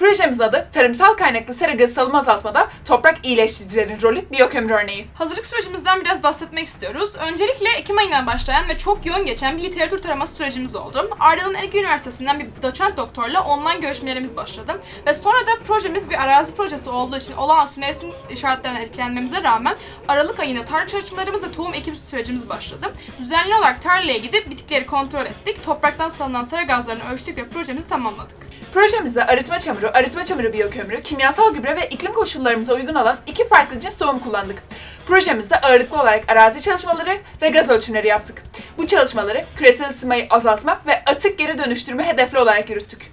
Projemizin adı Tarımsal Kaynaklı Sera Gazı Salımı Azaltmada Toprak İyileştiricilerin Rolü Biyokömür Örneği. Hazırlık sürecimizden biraz bahsetmek istiyoruz. Öncelikle Ekim ayından başlayan ve çok yoğun geçen bir literatür taraması sürecimiz oldu. Ardından Ege Üniversitesi'nden bir doçent doktorla online görüşmelerimiz başladı. Ve sonra da projemiz bir arazi projesi olduğu için olağanüstü mevsim şartlarına etkilenmemize rağmen Aralık ayında tarla çalışmalarımız ve tohum ekim sürecimiz başladı. Düzenli olarak tarlaya gidip bitkileri kontrol ettik, topraktan salınan sera gazlarını ölçtük ve projemizi tamamladık. Projemizde arıtma çamuru, arıtma çamuru biyokömürü, kimyasal gübre ve iklim koşullarımıza uygun olan iki farklı cins tohum kullandık. Projemizde ağırlıklı olarak arazi çalışmaları ve gaz ölçümleri yaptık. Bu çalışmaları küresel ısınmayı azaltma ve atık geri dönüştürme hedefli olarak yürüttük.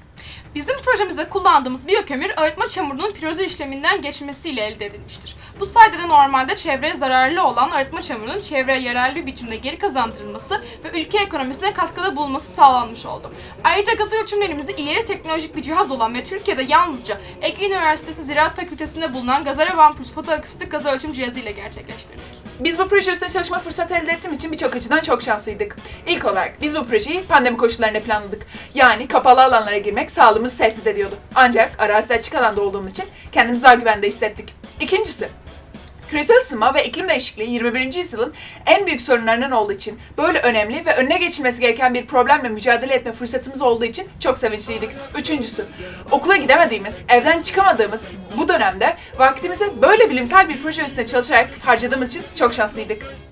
Bizim projemizde kullandığımız biyokömür arıtma çamurunun pirozu işleminden geçmesiyle elde edilmiştir. Bu sayede normalde çevreye zararlı olan arıtma çamurunun çevreye yararlı bir biçimde geri kazandırılması ve ülke ekonomisine katkıda bulunması sağlanmış oldu. Ayrıca gaz ölçümlerimizi ileri teknolojik bir cihaz olan ve Türkiye'de yalnızca Ege Üniversitesi Ziraat Fakültesi'nde bulunan Gazara Vampus fotoakustik gaz ölçüm cihazı ile gerçekleştirdik. Biz bu proje üstüne çalışma fırsatı elde ettiğim için birçok açıdan çok şanslıydık. İlk olarak biz bu projeyi pandemi koşullarında planladık. Yani kapalı alanlara girmek sağlığımızı tehdit ediyordu. Ancak arazide açık alanda olduğumuz için kendimizi daha güvende hissettik. İkincisi, Küresel ısınma ve iklim değişikliği 21. yüzyılın en büyük sorunlarından olduğu için böyle önemli ve önüne geçilmesi gereken bir problemle mücadele etme fırsatımız olduğu için çok sevinçliydik. Üçüncüsü, okula gidemediğimiz, evden çıkamadığımız bu dönemde vaktimizi böyle bilimsel bir proje üstüne çalışarak harcadığımız için çok şanslıydık.